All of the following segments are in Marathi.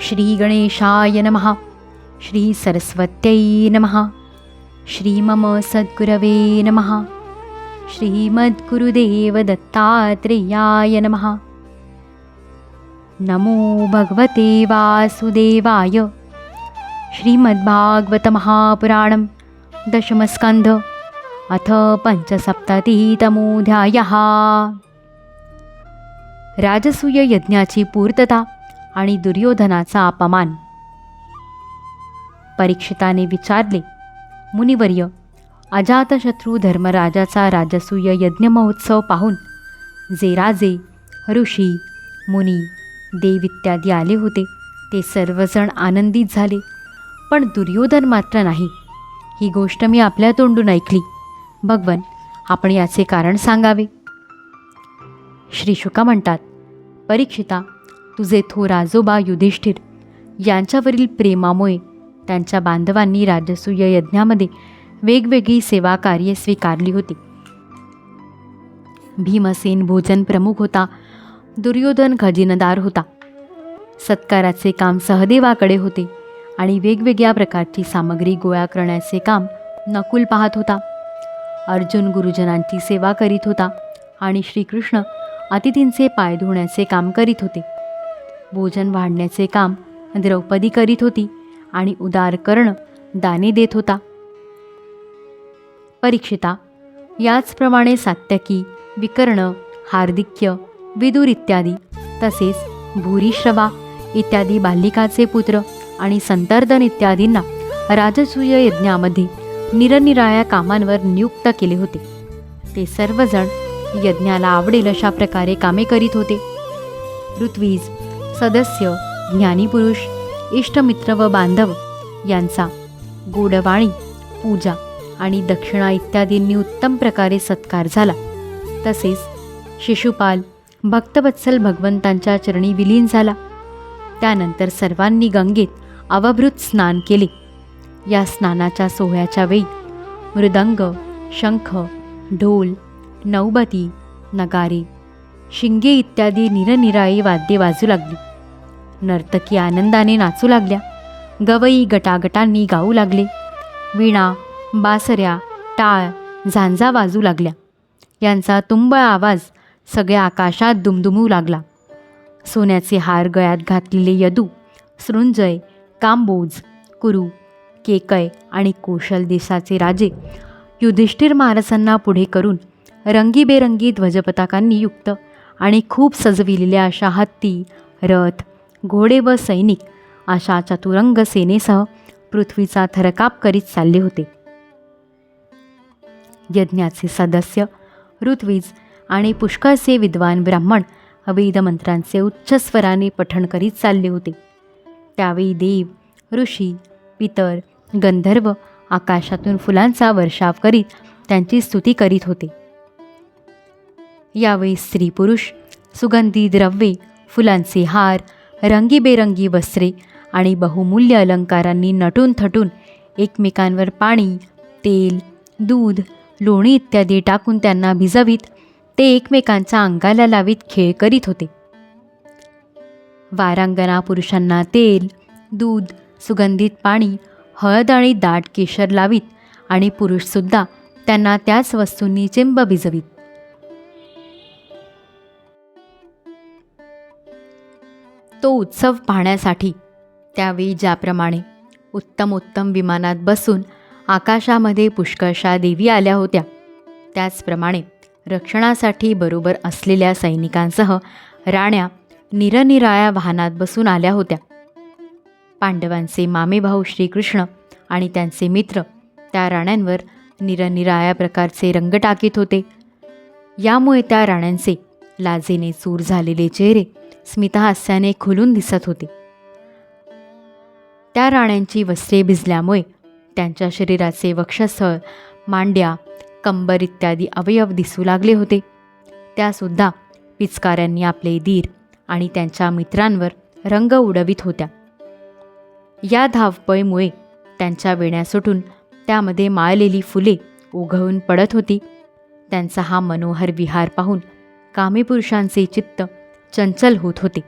श्रीगणेशाय नमः। श्रीसरस्वत्यै नमः। श्रीमम सद्गुरवे नमः। श्रीमद्गुरुदेवदत्तात्रेयाय नमः। नमो भगवते वासुदेवाय। श्रीमद्भागवतमहापुराणं दशमस्कन्ध अथ पञ्चसप्ततितमोऽध्यायः। राजसूय यज्ञाची पूर्तता। आणि दुर्योधनाचा अपमान. परीक्षिताने विचारले मुनिवर्य अजातशत्रू धर्मराजाचा राजसूय यज्ञ महोत्सव पाहून जे राजे ऋषी मुनी देव इत्यादी आले होते. ते सर्वजण आनंदित झाले. पण दुर्योधन मात्र नाही. ही गोष्ट मी आपल्या तोंडून ऐकली. भगवन आपण याचे कारण सांगावे. श्रीशुका म्हणतात परीक्षिता तुझे थोर आजोबा युधिष्ठिर. यांच्यावरील प्रेमामुळे त्यांच्या बांधवांनी राजसूय यज्ञामध्ये वेगवेगळी सेवा कार्ये स्वीकारली होती. भीमसेन भोजन प्रमुख होता. दुर्योधन खजिनदार होता. सत्काराचे काम सहदेवाकडे होते आणि वेगवेगळ्या प्रकारची सामग्री गोळा करण्याचे काम नकुल पाहत होता. अर्जुन गुरुजनांची सेवा करीत होता आणि श्रीकृष्ण अतिथींचे पाय धुण्याचे काम करीत होते. भोजन वाढण्याचे काम द्रौपदी करीत होती आणि उदार कर्ण दाने देत होता. परीक्षिता याचप्रमाणे सात्यकी विकर्ण हार्दिक्य विदुर इत्यादी तसेच भूरिश्रवा इत्यादी बालिकाचे पुत्र आणि संतर्दन इत्यादींना राजसूय यज्ञामध्ये निरनिराळ्या कामांवर नियुक्त केले होते. ते सर्वजण यज्ञाला आवडेल अशा प्रकारे कामे करीत होते. ऋत्वीज सदस्य ज्ञानीपुरुष इष्टमित्र व बांधव यांचा गोडवाणी पूजा आणि दक्षिणा इत्यादींनी उत्तम प्रकारे सत्कार झाला. तसेच शिशुपाल भक्तवत्सल भगवंतांच्या चरणी विलीन झाला. त्यानंतर सर्वांनी गंगेत अवभृत स्नान केले. या स्नानाच्या सोहळ्याच्या वेळी मृदंग शंख ढोल नौबती नगारे शिंगे इत्यादी निरनिराळी वाद्ये वाजू लागली. नर्तकी आनंदाने नाचू लागल्या. गवई गटागटांनी गाऊ लागले. विणा बासऱ्या टाळ झांजा वाजू लागल्या. यांचा तुंबळ आवाज सगळ्या आकाशात दुमदुमू लागला. सोन्याचे हार गळ्यात घातलेले यदू सृंजय कांबोज कुरु केकय आणि कोशल देशाचे राजे युधिष्ठिर महाराजांना पुढे करून रंगीबेरंगी ध्वजपताकांनी युक्त आणि खूप सजविलेल्या अशा हत्ती रथ घोडे व सैनिक अशा चतुरंग सेनेसह पृथ्वीचा थरकाप करीत चालले होते. यज्ञाचे सदस्य ऋत्वीज आणि पुष्कळचे विद्वान ब्राह्मण वेदमंत्रांचे उच्च स्वराने पठण करीत चालले होते. त्यावेळी देव ऋषी पितर गंधर्व आकाशातून फुलांचा वर्षाव करीत त्यांची स्तुती करीत होते. यावेळी स्त्री पुरुष सुगंधी द्रव्ये फुलांचे हार रंगीबेरंगी वस्त्रे आणि बहुमूल्य अलंकारांनी नटून थटून एकमेकांवर पाणी तेल दूध लोणी इत्यादी टाकून त्यांना भिजवीत ते एकमेकांच्या अंगाला लावीत खेळ करीत होते. वारांगणा पुरुषांना तेल दूध सुगंधित पाणी हळद आणि दाट केशर लावीत आणि पुरुषसुद्धा त्यांना त्याच वस्तूंनी चिंब भिजवीत. तो उत्सव पाहण्यासाठी. त्यावेळी ज्याप्रमाणे उत्तम उत्तम विमानात बसून आकाशामध्ये पुष्कळशा देवी आल्या होत्या त्याचप्रमाणे रक्षणासाठी बरोबर असलेल्या सैनिकांसह राण्या निरनिराळ्या वाहनात बसून आल्या होत्या. पांडवांचे मामेभाऊ श्रीकृष्ण आणि त्यांचे मित्र त्या राण्यांवर निरनिराळ्या प्रकारचे रंग टाकीत होते. यामुळे त्या राण्यांचे लाजेने चूर झालेले चेहरे स्मितहास्याने खुलून दिसत होते. त्या राण्यांची वस्त्रे भिजल्यामुळे त्यांच्या शरीराचे वक्षस्थळ मांड्या कंबर इत्यादी अवयव दिसू लागले होते. त्यासुद्धा पिचकाऱ्यांनी आपले धीर आणि त्यांच्या मित्रांवर रंग उडवित होत्या. या धावपळीमुळे त्यांच्या वेण्या सुटून त्यामध्ये माळलेली फुले उघळून पडत होती. त्यांचा हा मनोहर विहार पाहून कामी पुरुषांचे चित्त चंचल होत होते.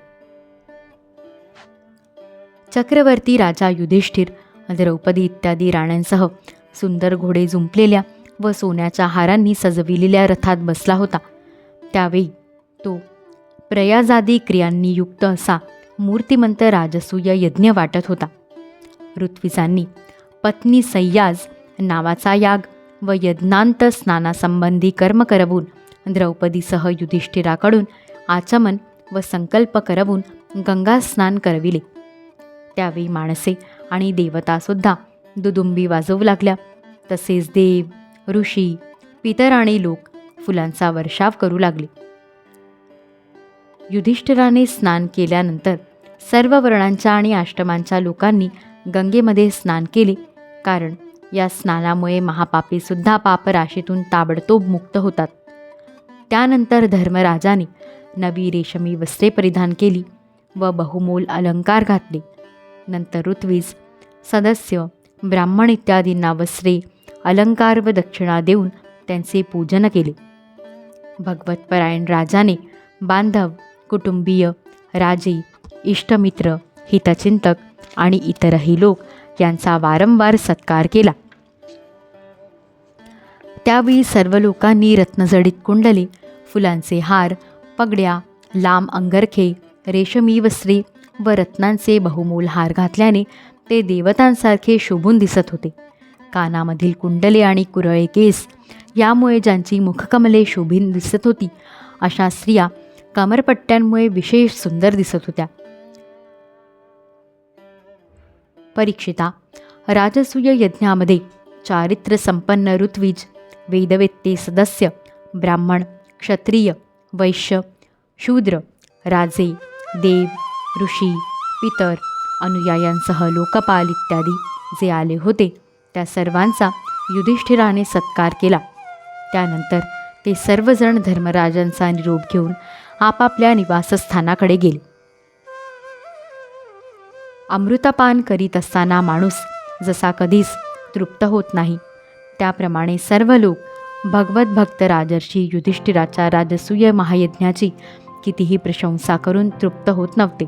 चक्रवर्ती राजा युधिष्ठिर द्रौपदी इत्यादी राण्यांसह सुंदर घोडे जुंपलेल्या व सोन्याच्या हारांनी सजविलेल्या रथात बसला होता. त्यावेळी तो प्रयाजादी क्रियांनी युक्त असा मूर्तिमंत राजसूय यज्ञ वाटत होता. ऋत्विजांनी पत्नी सय्याज नावाचा याग व यज्ञांत स्नानासंबंधी कर्म करवून द्रौपदीसह युधिष्ठिराकडून आचमन व संकल्प करवून गंगा स्नान करविले. त्यावेळी माणसे आणि देवतासुद्धा दुदुंबी वाजवू लागल्या. तसेच देव ऋषी पितर आणि लोक फुलांचा वर्षाव करू लागले. युधिष्ठिराने स्नान केल्यानंतर सर्व वर्णांच्या आणि आश्रमांच्या लोकांनी गंगेमध्ये स्नान केले. कारण या स्नानामुळे महापापीसुद्धा पापराशीतून ताबडतोब मुक्त होतात. त्यानंतर धर्मराजाने नवी रेशमी वस्त्रे परिधान केली व बहुमोल अलंकार घातले. नंतर ऋत्वीज सदस्य ब्राह्मण इत्यादींना वस्त्रे अलंकार व दक्षिणा देऊन त्यांचे पूजन केले. भगवतपरायण राजाने बांधव कुटुंबीय राजे इष्टमित्र हितचिंतक आणि इतरही लोक यांचा वारंवार सत्कार केला. त्यावेळी सर्व लोकांनी रत्नजडित कुंडले फुलांचे हार पगड्या लांब अंगरखे रेशमी वस्त्रे व रत्नांचे बहुमोल हार घातल्याने ते देवतांसारखे शोभून दिसत होते. कानामधील कुंडले आणि कुरळे केस यामुळे ज्यांची मुखकमले शोभीन दिसत होती अशा स्त्रिया कमरपट्ट्यांमुळे विशेष सुंदर दिसत होत्या. परीक्षिता राजसूय यज्ञामध्ये चारित्र्य संपन्न ऋत्विज वेदवेत्ते सदस्य ब्राह्मण क्षत्रिय वैश्य शूद्र राजे देव ऋषी पितर अनुयायांसह लोकपाल इत्यादी जे आले होते त्या सर्वांचा युधिष्ठिराने सत्कार केला. त्यानंतर ते सर्वजण धर्मराजांचा निरोप घेऊन आपापल्या निवासस्थानाकडे गेले. अमृतपान करीत असताना माणूस जसा कधीच तृप्त होत नाही त्याप्रमाणे सर्व लोक भगवत भक्त राजर्षी युधिष्ठिराच्या राजसूय महायज्ञाची कितीही प्रशंसा करून तृप्त होत नव्हते.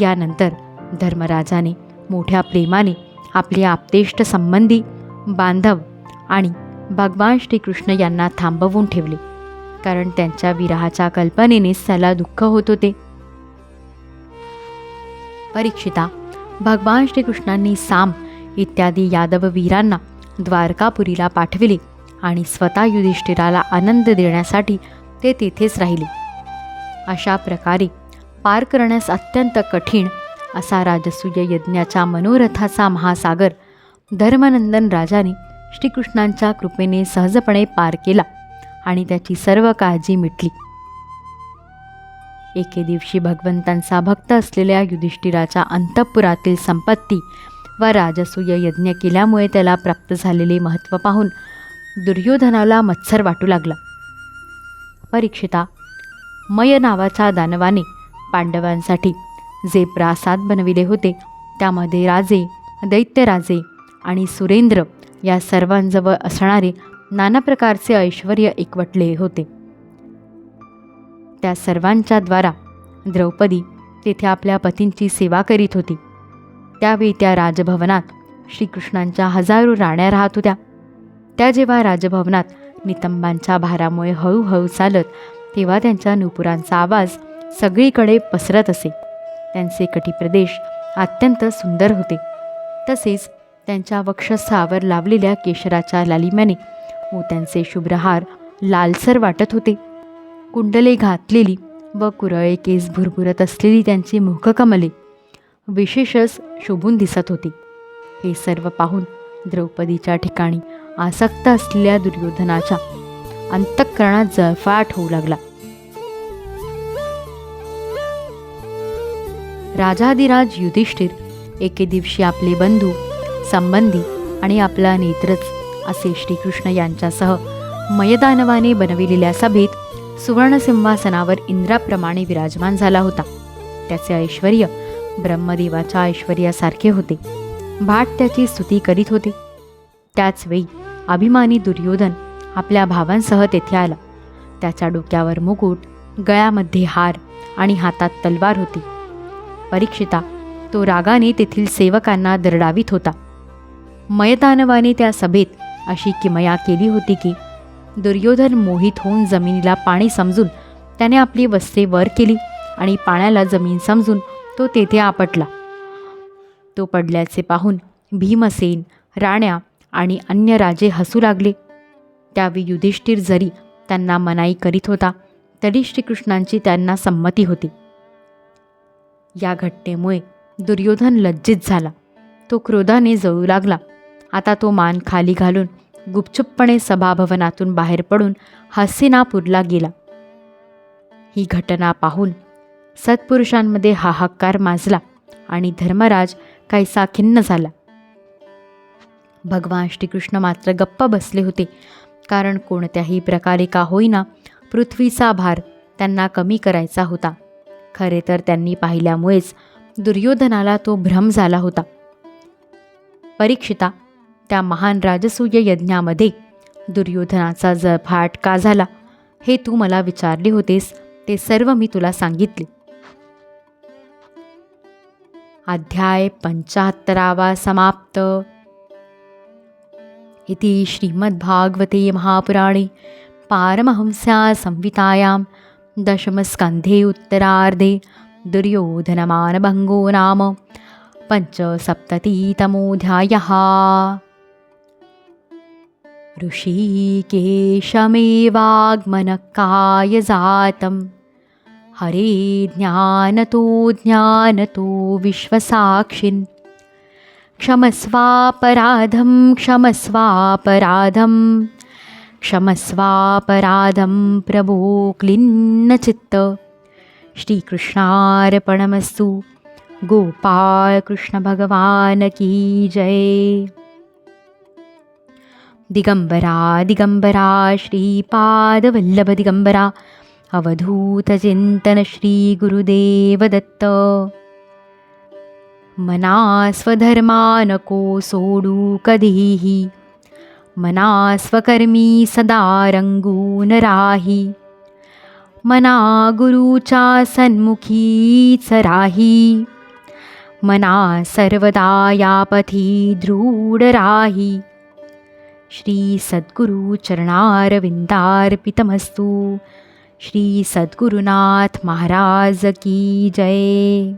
यानंतर धर्मराजाने मोठ्या प्रेमाने आपले आपतेष्ट संबंधी बांधव आणि भगवान श्रीकृष्ण यांना थांबवून ठेवले. कारण त्यांच्या विरहाच्या कल्पनेनेच त्याला दुःख होत होते. परीक्षिता भगवान श्रीकृष्णांनी साम इत्यादी यादव वीरांना द्वारकापुरीला पाठविले आणि स्वतः युधिष्ठिराला आनंद देण्यासाठी ते तेथेच राहिले. अशा प्रकारे पार करण्यास अत्यंत कठीण असा राजसूय यज्ञाच्या मनोरथाचा महासागर धर्मनंदन राजाने श्रीकृष्णांच्या कृपेने सहजपणे पार केला आणि त्याची सर्व काळजी मिटली. एके दिवशी भगवंतांचा भक्त असलेल्या युधिष्ठिराच्या अंतःपुरातील संपत्ती व राजसूय यज्ञ केल्यामुळे त्याला प्राप्त झालेले महत्त्व पाहून दुर्योधनाला मत्सर वाटू लागला. परीक्षिता. मय नावाच्या दानवाने पांडवांसाठी जे प्रासाद बनविले होते त्यामध्ये राजे दैत्यराजे आणि सुरेंद्र या सर्वांजवळ असणारे नाना प्रकारचे ऐश्वर एकवटले होते. त्या सर्वांच्या द्वारा द्रौपदी तेथे आपल्या पतींची सेवा करीत होती. त्यावेळी त्या राजभवनात श्रीकृष्णांच्या हजारो राण्या राहत होत्या. त्या जेव्हा राजभवनात नितंबांच्या भारामुळे हळूहळू चालत तेव्हा त्यांच्या नुपुरांचा आवाज सगळीकडे पसरत असे. त्यांचे कटिप्रदेश अत्यंत सुंदर होते. तसेच त्यांच्या वक्षस्थावर लावलेल्या केशराच्या लालिम्याने मोत्यांचे शुभ्रहार लालसर वाटत होते. कुंडले घातलेली व कुरळे केस भुरभुरत असलेली त्यांची मुखकमले विशेषच शोभून दिसत होती. हे सर्व पाहून द्रौपदीच्या ठिकाणी आसक्त असलेल्या दुर्योधनाच्या अंतःकरणात जळफाट होऊ लागला. राजाधिराज युधिष्ठिर एके दिवशी आपले बंधू संबंधी आणि आपला नेत्रच असे श्रीकृष्ण यांच्यासह मयदानवाने बनविलेल्या सभेत सुवर्णसिंहासनावर इंद्राप्रमाणे विराजमान झाला होता. त्याचे ऐश्वर ब्रह्मदेवाच्या ऐश्वर्यासारखे होते. भाट त्याची स्तुती करीत होते. त्याचवेळी अभिमानी दुर्योधन आपल्या भावांसह तेथे आला. त्याच्या डोक्यावर मुकुट गळ्यामध्ये हार आणि हातात तलवार होती. परीक्षिता तो रागाने तेथील सेवकांना दरडावीत होता. मयदानवाने त्या सभेत अशी किमया केली होती की दुर्योधन मोहित होऊन जमिनीला पाणी समजून त्याने आपली वस्त्रे वर केली आणि पाण्याला जमीन समजून तो तेथे आपटला. तो पडल्याचे पाहून भीमसेन राण्या आणि अन्य राजे हसू लागले. त्यावेळी युधिष्ठिर जरी त्यांना मनाई करीत होता तरी श्रीकृष्णांची त्यांना संमती होती. या घटनेमुळे दुर्योधन लज्जित झाला. तो क्रोधाने जळू लागला. आता तो मान खाली घालून गुपचुपपणे सभाभवनातून बाहेर पडून हस्तिनापूरला गेला. ही घटना पाहून सत्पुरुषांमध्ये हाहाकार माजला आणि धर्मराज काहीसा खिन्न झाला. भगवान श्रीकृष्ण मात्र गप्प बसले होते. कारण कोणत्याही प्रकारे का होईना पृथ्वीचा भार त्यांना कमी करायचा होता. खरे तर त्यांनी पाहिल्यामुळेच दुर्योधनाला तो भ्रम झाला होता. परीक्षिता त्या महान राजसूय यज्ञामध्ये दुर्योधनाचा जळफाट का झाला हे तू मला विचारले होतेस ते सर्व मी तुला सांगितले. अध्याय पंचाहत्तरावा समाप्त. इति श्रीमद्भागवते महापुराणे पारमहंस्या संहितायां दशमस्कन्धे उत्तरार्धे दुर्योधनमानभङ्गो नाम पञ्चसप्ततितमोऽध्यायः। ऋषिकेशमेवाग्मनकाय जातं हरे ज्ञानतो ज्ञानतो विश्वसाक्षिन् क्षमस्वापराधं क्षमस्वापराधं। क्षमस्वापराधं प्रभो क्लिन्नचित्त। श्रीकृष्णार्पणमस्तु। गोपालकृष्णभगवान् की जय। दिगम्बरा दिगम्बरा श्रीपादवल्लभदिगम्बरा अवधूतचिन्तनश्रीगुरुदेवदत्त मना स्वधर्मा नको सोडू कधीही. मना स्वकर्मी सदा रंगून राही मना गुरुच्या सन्मुखीच राही. मना सर्वदा यापथी दृढ राही. श्री सद्गुरु चरणारविंदार्पितमस्तू. श्री सद्गुरुनाथ महाराज की जय.